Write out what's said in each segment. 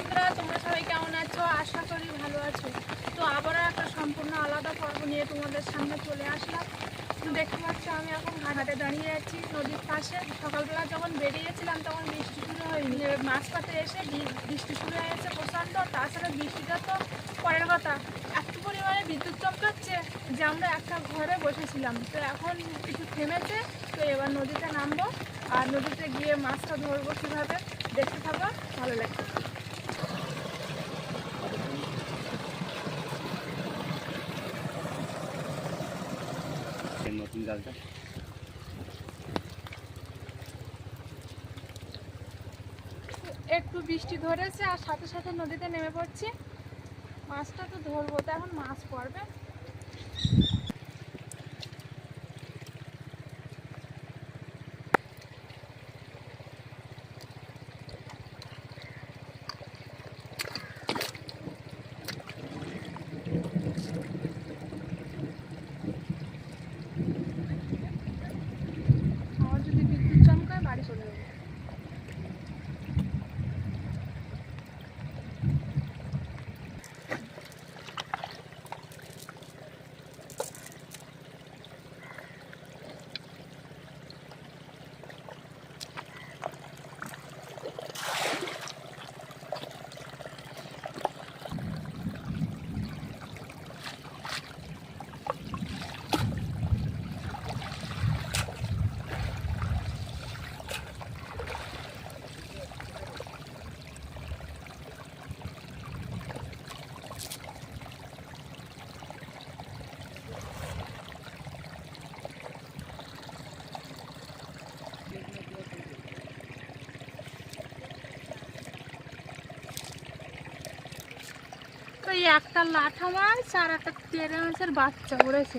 বন্ধুরা তোমরা সবাই কেমন আছো? আশা করি ভালো আছো। তো আবারও একটা সম্পূর্ণ আলাদা পর্ব নিয়ে তোমাদের সামনে চলে আসলাম। দেখতে পাচ্ছ, আমি এখন ঘাটে দাঁড়িয়ে আছি, নদীর পাশে। সকালবেলা যখন বেরিয়েছিলাম, তখন বৃষ্টি শুরু হয়নি। এবার মাঝপথে এসে বৃষ্টি শুরু হয়েছে প্রচণ্ড। তাছাড়া বৃষ্টিটা তো পরের কথা। এত পরিমাণে বিদ্যুৎ চমকাচ্ছে যে আমরা একটা ঘরে বসেছিলাম। তো এখন একটু থেমেছে, তো এবার নদীতে নামবো। আর নদীতে গিয়ে মাছটা ধরবো কীভাবে, দেখতে থাকব ভালো লাগবে। নতুন জালটা একটু বৃষ্টি ধরেছে আর সাথে সাথে নদীতে নেমে পড়ছি। মাছটা তো ধরবো, তো এখন মাছ পড়বে আমার যদি বিদ্যুৎ চমকায় বাড়ি চলে যাব এই একটা লাঠা মাছ আর একটা তেরে মাছের বাচ্চা উড়েছে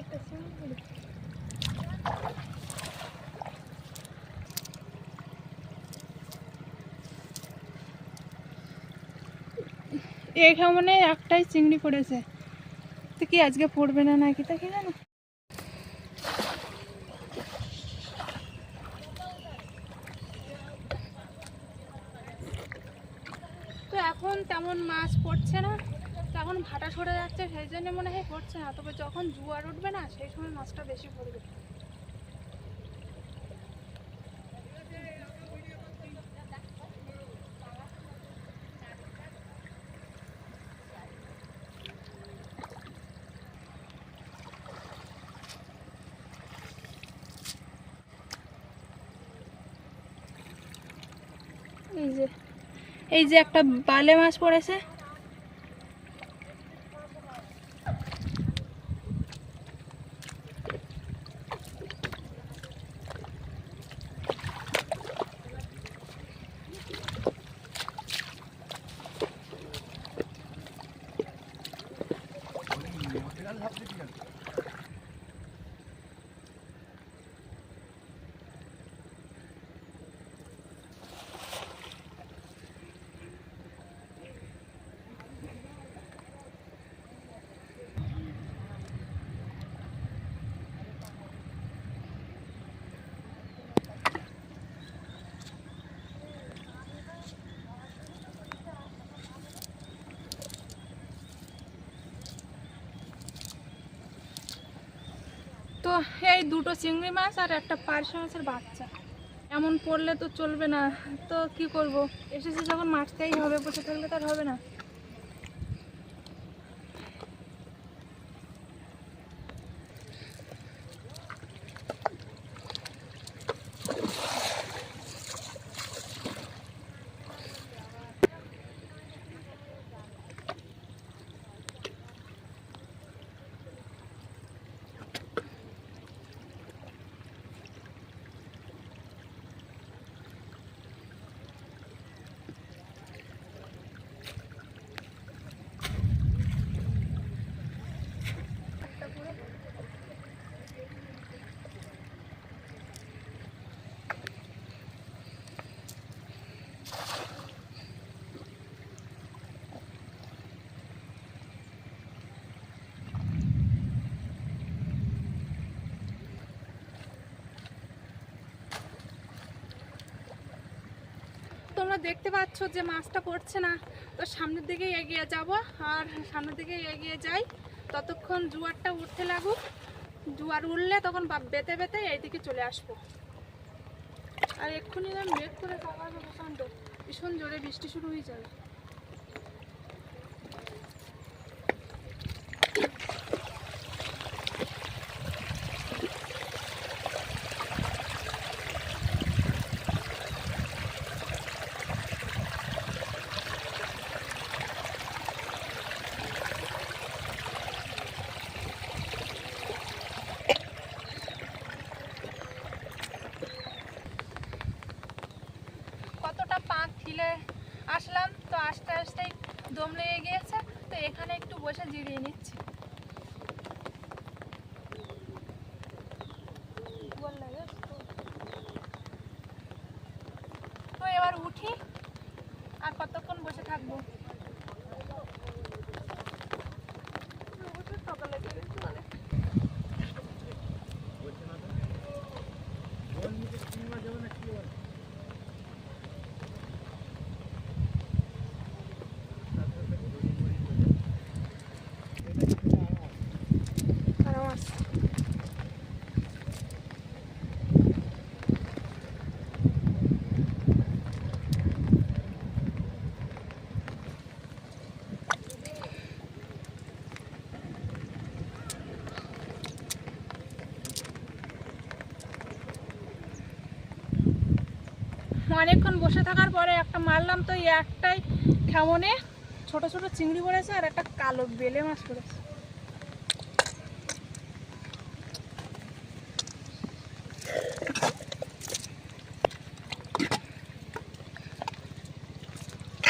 একটা চিংড়ি। এখানে একটাই চিংড়ি পড়েছে। তো কি আজকে পড়বে না নাকি তা কি জানো? তো এখন তেমন মাছ পড়ছে না। তো এখন ভাটা সরে যাচ্ছে, সেই জন্য মনে হয় পড়ছে না। তবে যখন জোয়ার উঠবে না, সেই সময় মাছটা বেশি পড়বে এই যে এই যে একটা বালে মাছ পড়েছে এই দুটো চিংড়ি মাছ আর একটা পারশে মাছের বাচ্চা। এমন পড়লে তো চলবে না। তো কি করব? এসেছে যখন মারতেই হবে, বসে থাকলে তো আর হবে না। তোমরা দেখতে পাচ্ছ যে মাছটা পড়ছে না। তো সামনের দিকে এগিয়ে যাব আর সামনের দিকে এগিয়ে যাই। ততক্ষণ জোয়ারটা উঠতে লাগুক। জোয়ার উঠলে তখন বেতে বেতে এইদিকে চলে আসব। আর এক্ষুনি মেঘ করে কাকা প্রচণ্ড ভীষণ জোরে বৃষ্টি শুরু হয়ে যাবে কতটা পাক ফিলে আসলাম তো আস্তে আস্তেই দম লেগে গিয়েছে তো এখানে একটু বসে জিরিয়ে নিচ্ছি বল লাগে তো। তো এবার উঠি আর কতক্ষণ বসে থাকব সকালে বেরিয়েছি অনেক আরাম আছে অনেকক্ষণ বসে থাকার পরে একটা মারলাম তো এই একটাই খেমনে ছোট ছোট চিংড়ি পড়েছে আর একটা কালো বেলে মাছ পড়েছে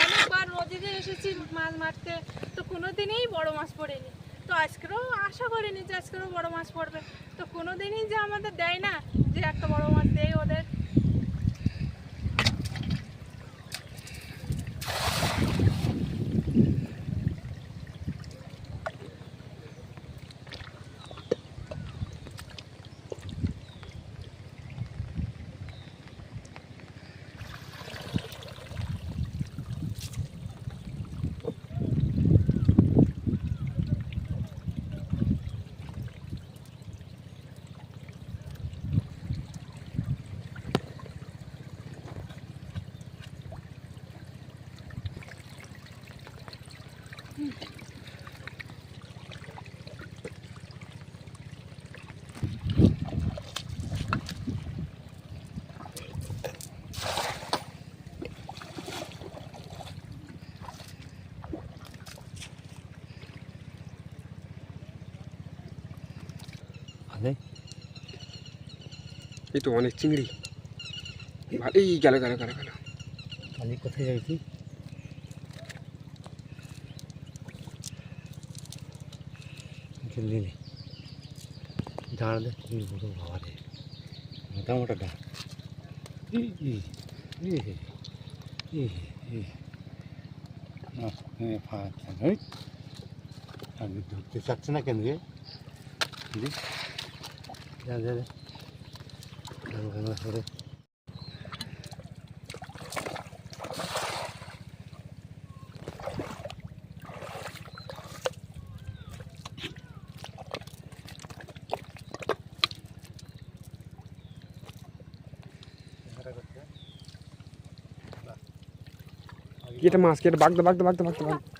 অনেকবার নদীতে এসেছি মাছ মারতে তো কোনোদিনই বড় মাছ পড়েনি তো আজকেরও আশা করিনি যে আজকেরও বড় মাছ পড়বে তো কোনোদিনই যে আমাদের দেয় না যে একটা বড় মাছ দেয় ওদের ভালোই এই তো অনেক চিংড়ি। ভালোই গেল গেল গেল গেল। কালি কোথায় যাইছি? জলদি নে। দাঁড়ালে তুমি বড় বাবা রে। মোটা মোটা ডাক ই ই ই ই ই আমি ধরতে চাচ্ছে না কেন রে? দি যা যা যা। আমরা সরে কি Get a mask, get a bag, the bag, the bag, the bag, the bag.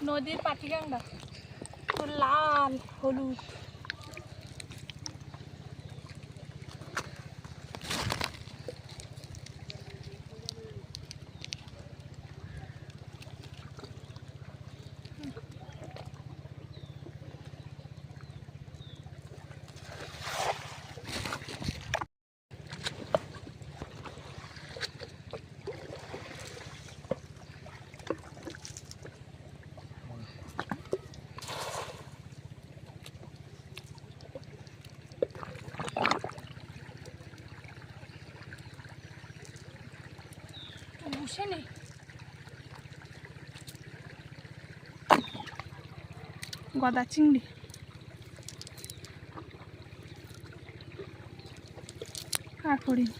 নদীর পাটিগাঙ্গা তো লাল হলুদ। গদা চিংড়ি। করিনি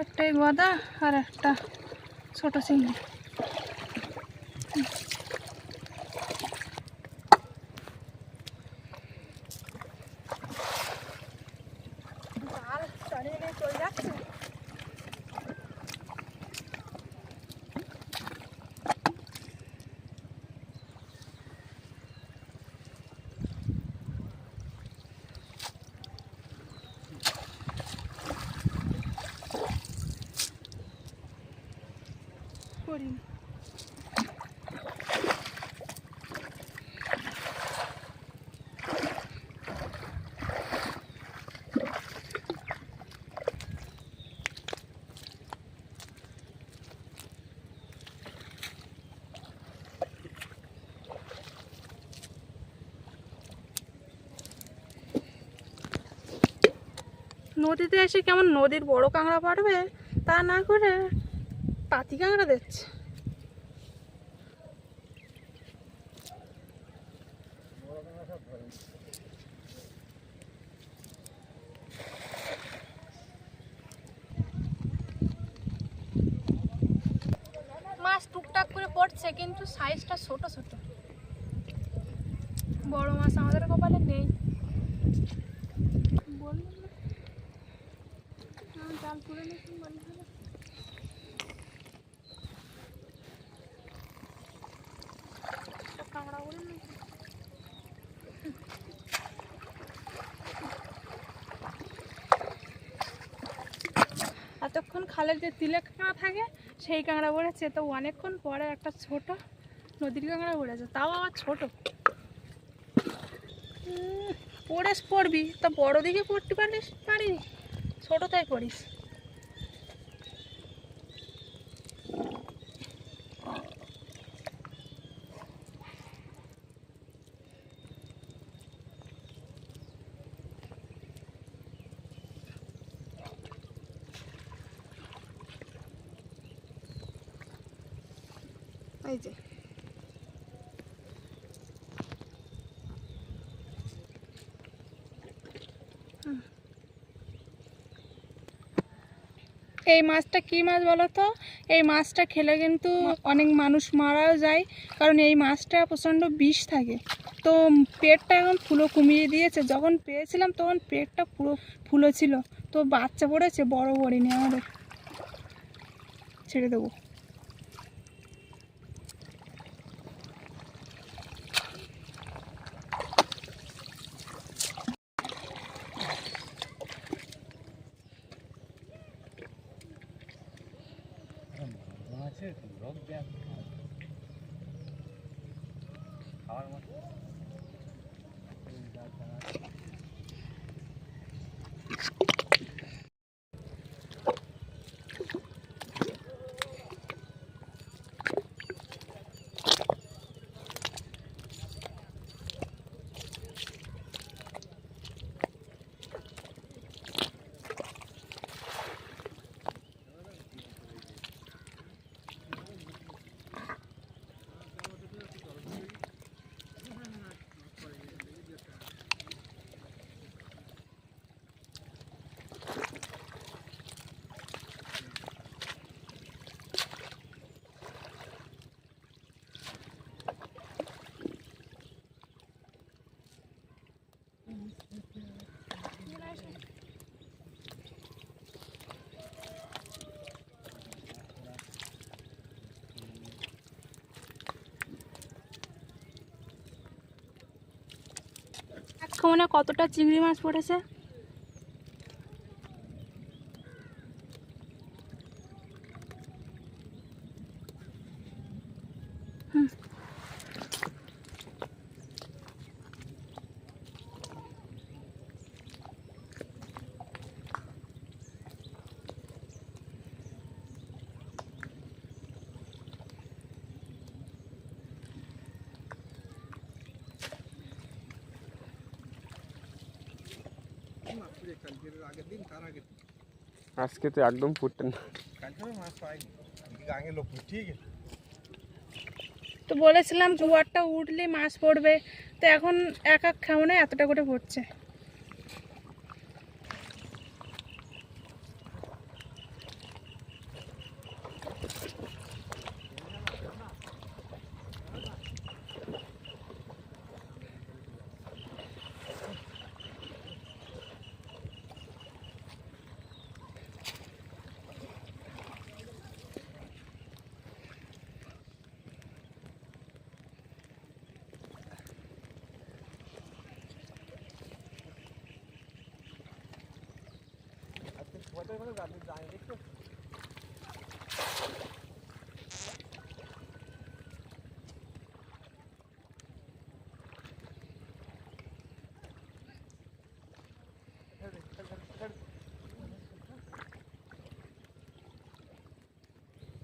একটাই গদা আর একটা ছোট চিংড়ি। করিনি। নদীতে এসে কেমন নদীর বড় কাঁকড়া পারবে তা না করে পাতি কাঁকড়া দিচ্ছে। মাছ টুকটাক করে পড়ছে, কিন্তু সাইজটা ছোট ছোট। বড় মাছ আমাদের কপালে নেই বললাম না হ্যাঁ, জাল তুলে নিয়েছি বললে হবে একটা কাঁকড়া বলে না খালের যে তিলে কাঁকড়া থাকে, সেই কাঁকড়া পড়েছে তো অনেকক্ষণ পরে একটা ছোট নদীর কাঁকড়া পড়েছে তাও আবার ছোট। পড়েস পড়বি। তা বড় দিকে পড়তে পারিস? পারিনি। ছোটোটাই পড়িস এই যে এই মাছটা কি মাছ বলো তো? এই মাছটা খেলে কিন্তু অনেক মানুষ মারাও যায়, কারণ এই মাছটা প্রচণ্ড বিষ থাকে। তো পেটটা এখন ফুলো কমিয়ে দিয়েছে। যখন পেয়েছিলাম তখন পেটটা পুরো ফুলো ছিল। তো বাচ্চা পড়েছে, বড় পড়েনি আমাদের। ছেড়ে দেবো। মনে কতটা চিংড়ি মাছ পড়েছে? আজকে তো একদম ফুটতেন না। তো বলেছিলাম জোয়ারটা উঠলে মাছ পড়বে, তো এখন এক এক খাওয়ানে এতটা করে পড়ছে।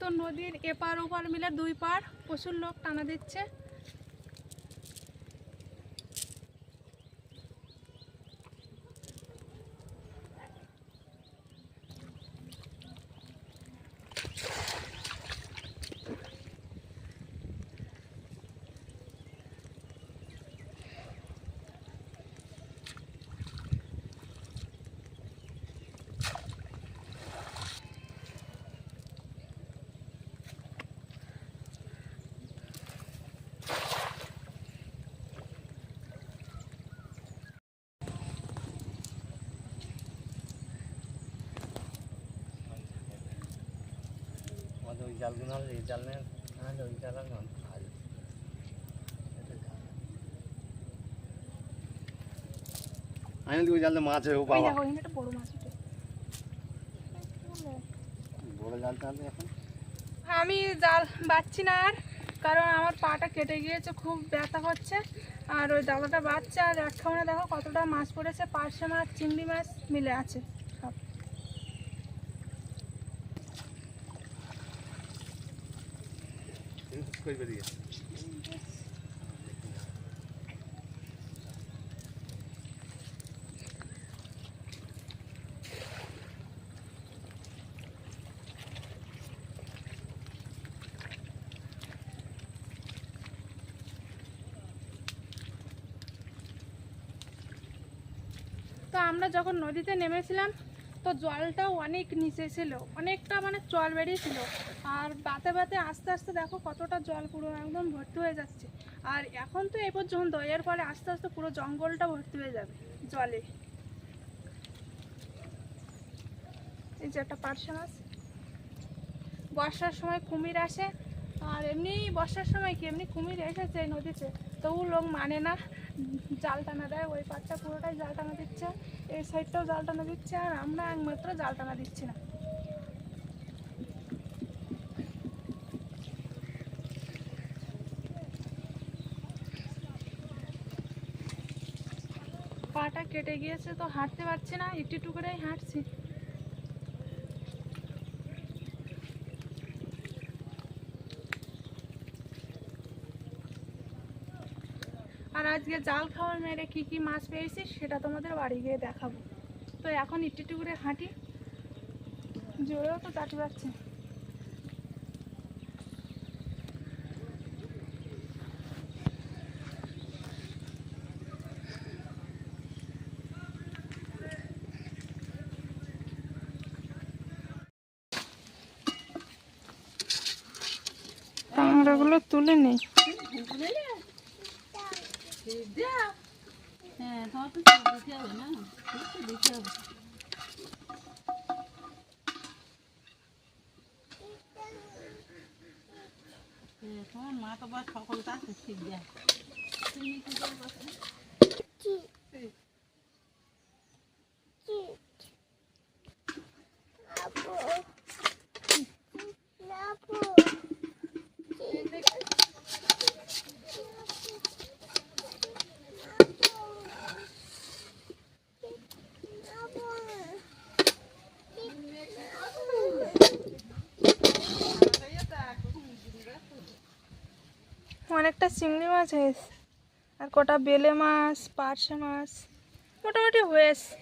তো নদীর এপার ওপার মিলে দুই পার প্রচুর লোক টানা দিচ্ছে। ওই আমি ওই জালে মাছ হবে বাবা দেখো ওখানে একটা বড় মাছ বড় জাল টানলে এখন? আমি জাল বাচ্ছি না আর কারণ আমার পাটা কেটে গিয়েছে খুব ব্যথা হচ্ছে। আর ওই ডালাটা বাচ্চা আর এক খাওয়ানে দেখো কতটা মাছ পড়েছে পার্শে মাছ চিংড়ি মাছ মিলে আছে। করবে দিয়ে। তো আমরা যখন নদীতে নেমেছিলাম তো জলটাও অনেক নিচে ছিল, অনেকটা মানে জল বেরিয়েছিল। আর বাতে বাতে আস্তে আস্তে দেখো কতটা জল পুরো একদম ভর্তি হয়ে যাচ্ছে। আর এখন তো এই পর্যন্ত, এর ফলে আস্তে আস্তে পুরো জঙ্গলটা ভর্তি হয়ে যাবে জলে। এই যে একটা পার্শে মাছ। বর্ষার সময় কুমির আসে, আর এমনি বর্ষার সময় কি, এমনি কুমির এসেছে নদীতে। তবু লোক মানে না জাল টানা দেয়, ওই পাটটা পুরোটাই জাল টানা দিচ্ছে। এই সাইডটাও জাল টানা দিচ্ছে আর আমরা একমাত্র জাল টানা দিচ্ছি না। পাটা কেটে গিয়েছে তো হাঁটতে পারছি না, একটু একটু হাঁটছি। আজকে জাল খাওয়ার মেরে কি কি মাছ পেয়েছি সেটা তোমাদের বাড়ি গিয়ে দেখাবো। তো এখন একটু করে হাঁটি। জোরেও তো চাটি পাচ্ছে তুলে নেই হ্যাঁ তোমার তো দিতে হবে না দিতে হবে তোমার মা তো বা সকল দেয় তুমি কি করব অনেকটা চিংড়ি মাছ হয়েছে। আর কটা বেলে মাছ, পার্শে মাছ, মোটামুটি হয়েছে।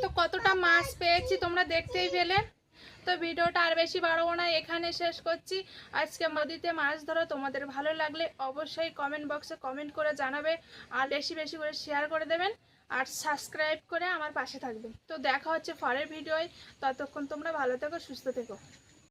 তো কতটা মাছ পেয়েছি তোমরা দেখতেই পেলে। তো ভিডিওটা আর বেশি বাড়বো না, এখানে শেষ করছি। আজকে নদীতে মাছ ধরো তোমাদের ভালো লাগলে অবশ্যই কমেন্ট বক্সে কমেন্ট করে জানাবে আর বেশি বেশি করে শেয়ার করে দেবেন। আর সাবস্ক্রাইব করে আমার পাশে থাকবে। তো দেখা হচ্ছে পরের ভিডিওয়। ততক্ষণ তোমরা ভালো থেকো, সুস্থ থেকো।